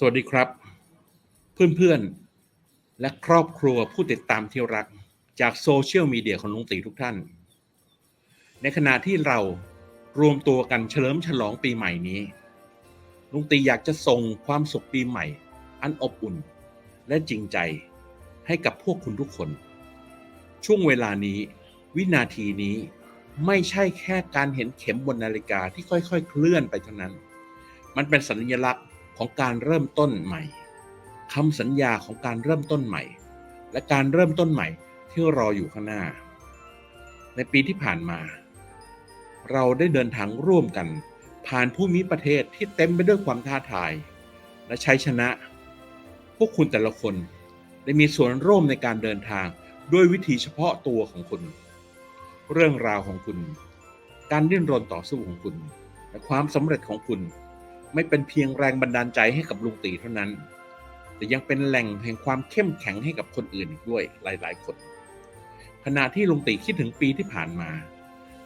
สวัสดีครับ เพื่อนๆ และครอบครัวผู้ติดตามที่รักจากโซเชียลมีเดียของลุงตีทุกท่าน ในขณะที่เรารวมตัวกันเฉลิมฉลองปีใหม่นี้ ลุงตีอยากจะส่งความสุขปีใหม่ อันอบอุ่น และจริงใจให้กับพวกคุณทุกคน ช่วงเวลานี้ วินาทีนี้ไม่ใช่แค่การเห็นเข็มบนนาฬิกาที่ค่อยๆ เคลื่อนไปเท่านั้น มันเป็นสัญลักษณ์ ของการเริ่มต้นใหม่คำสัญญาของการเริ่มต้นใหม่ และการเริ่มต้นใหม่ที่รออยู่ข้างหน้า ในปีที่ผ่านมา เราได้เดินทางร่วมกัน ผ่านผู้มีประเทศที่เต็มไปด้วยความท้าทาย และชัยชนะ พวกคุณแต่ละคนได้มีส่วนร่วมในการเดินทางด้วยวิธีเฉพาะตัวของคุณ เรื่องราวของคุณ การดิ้นรนต่อสู้ของคุณ และความสำเร็จของคุณ ไม่เป็นเพียงแรงบันดาลใจให้กับลุงตีเท่านั้น แต่ยังเป็นแหล่งแห่งความเข้มแข็งให้กับคนอื่นอีกด้วยหลาย ๆ คน ขณะที่ลุงตีคิดถึงปีที่ผ่านมา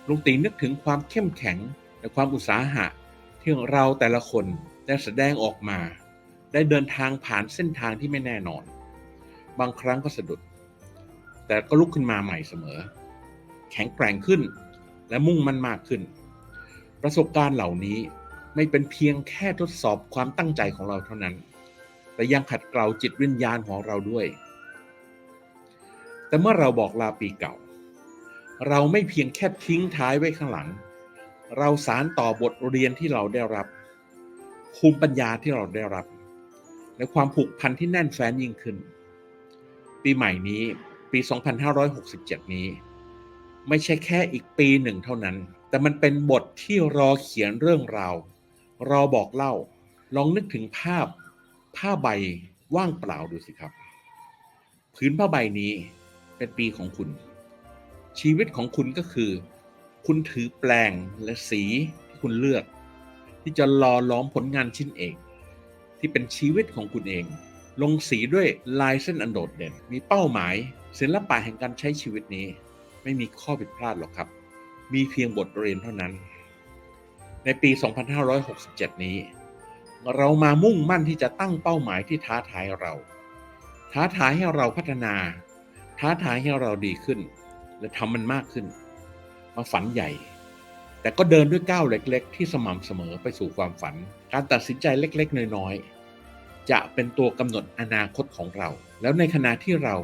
ลุงตีนึกถึงความเข้มแข็งและความอุตสาหะที่เราแต่ละคนได้แสดงออกมา ได้เดินทางผ่านเส้นทางที่ไม่แน่นอน บางครั้งก็สะดุด แต่ก็ลุกขึ้นมาใหม่เสมอ แข็งแกร่งขึ้นและมุ่งมั่นมากขึ้น ประสบการณ์เหล่านี้ ไม่เป็นเพียงแค่ทดสอบความตั้งใจของเราเท่านั้น แต่ยังขัดเกลาจิตวิญญาณของเราด้วย แต่เมื่อเราบอกลาปีเก่า เราไม่เพียงแค่ทิ้งท้ายไว้ข้างหลัง เราสารต่อบทเรียนที่เราได้รับ ภูมิปัญญาที่เราได้รับ และความผูกพันที่แน่นแฟ้นยิ่งขึ้น ปีใหม่นี้ปี 2567 นี้ ไม่ใช่แค่อีกปีหนึ่งเท่านั้น แต่มันเป็นบทที่รอเขียนเรื่องราว รอบอกเล่า ลองนึกถึงภาพผ้าใบว่างเปล่าดูสิครับ พื้นผ้าใบนี้เป็นปีของคุณ ชีวิตของคุณก็คือ คุณถือแปลงและสีที่คุณเลือก ที่จะรอล้อมผลงานชิ้นเอกที่เป็นชีวิตของคุณเอง ลงสีด้วยลายเส้นอันโดดเด่น มีเป้าหมาย ศิลปะแห่งการใช้ชีวิตนี้ ไม่มีข้อผิดพลาดหรอกครับ มีเพียงบทเรียนเท่านั้น ในปี 2567 นี้ เรามามุ่งมั่นที่จะตั้งเป้าหมายที่ท้าทายเรา ท้าทายให้เราพัฒนา ท้าทายให้เราดีขึ้น และทำมันมากขึ้น มาฝันใหญ่ แต่ก็เดินด้วยก้าวเล็ก ๆ ที่สม่ำเสมอไปสู่ความฝัน การตัดสินใจเล็ก ๆ น้อย ๆ จะเป็นตัวกำหนดอนาคตของเรา แล้วในขณะที่เรา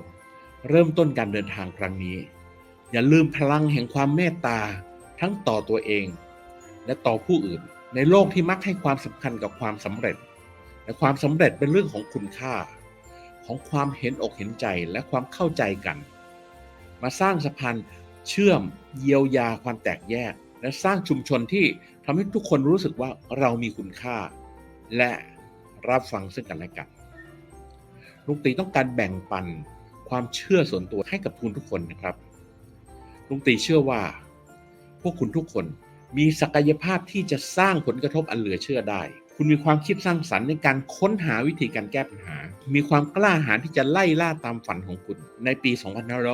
เริ่มต้นการเดินทางครั้งนี้ อย่าลืมพลังแห่งความเมตตาทั้งต่อตัวเอง และต่อผู้อื่น ในโลกที่มักให้ความสำคัญกับความสำเร็จ และความสำเร็จเป็นเรื่องของคุณค่า ของความเห็นอกเห็นใจและความเข้าใจกัน มาสร้างสะพานเชื่อมเยียวยาความแตกแยก และสร้างชุมชนที่ทำให้ทุกคนรู้สึกว่าเรามีคุณค่า และรับฟังซึ่งกันและกันลุงตีต้องการแบ่งปันความเชื่อส่วนตัวให้กับคุณทุกคนนะครับลุงตีเชื่อว่า พวกคุณทุกคน มีศักยภาพที่จะสร้างผลกระทบอันเหลือเชื่อได้ คุณมีความคิดสร้างสรรค์ในการค้นหาวิธีการแก้ปัญหา มีความกล้าหาญที่จะไล่ล่าตามฝันของคุณ ในปี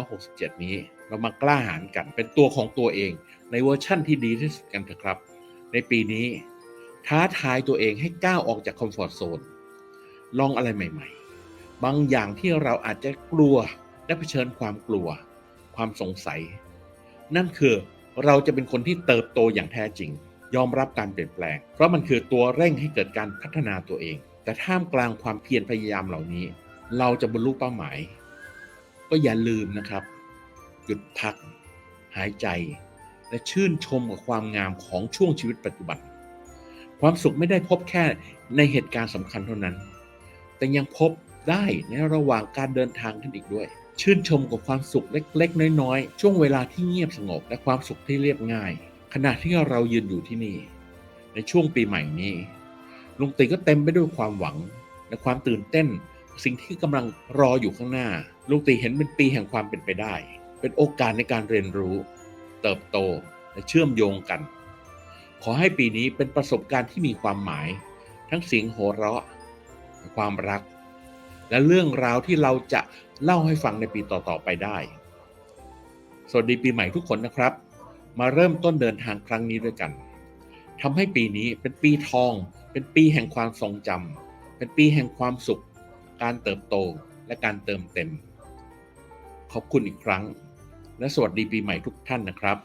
2567 นี้ เรามากล้าหาญกันเป็นตัวของตัวเอง ในเวอร์ชั่นที่ดีที่สุดกันเถอะครับ ในปีนี้ท้าทายตัวเองให้ก้าวออกจากคอมฟอร์ทโซน ลองอะไรใหม่ ๆ บางอย่างที่เราอาจจะกลัวและเผชิญความกลัว ความสงสัย นั่นคือ เราจะเป็นคนที่เติบโตอย่างแท้จริง ยอมรับการเปลี่ยนแปลง เพราะมันคือตัวเร่งให้เกิดการพัฒนาตัวเอง แต่ท่ามกลางความเพียรพยายามเหล่านี้ เราจะบรรลุเป้าหมาย ก็อย่าลืมนะครับ หยุดพัก หายใจ และชื่นชมกับความงามของช่วงชีวิตปัจจุบัน ความสุขไม่ได้พบแค่ในเหตุการณ์สำคัญเท่านั้น แต่ยังพบได้ในระหว่างการเดินทางกันอีกด้วย ชื่นชมกับความสุขเล็ก ๆ น้อย ๆ ช่วงเวลาที่เงียบสงบและความสุขที่เรียบง่าย ขณะที่เรายืนอยู่ที่นี่ ในช่วงปีใหม่นี้ลุงตีก็เต็มไปด้วยความหวัง และความตื่นเต้น สิ่งที่กำลังรออยู่ข้างหน้าลุงตีเห็นเป็นปีแห่งความเป็นไปได้ เป็นโอกาสในการเรียนรู้ เติบโตและเชื่อมโยงกัน ขอให้ปีนี้เป็นประสบการณ์ที่มีความหมาย ทั้งเสียงโหเราะ ความรัก และเรื่องราวที่เราจะเล่าให้ฟังในปีต่อๆไปได้ สวัสดีปีใหม่ทุกคนนะครับ มาเริ่มต้นเดินทางครั้งนี้ด้วยกันทำให้ปีนี้เป็นปีทอง เป็นปีแห่งความทรงจเป็นปีแห่งความสุข การเติบโตและการเติมเต็ม ขอบคุณอีกครั้ง และสวัสดีปีใหม่ทุกท่านนะครับ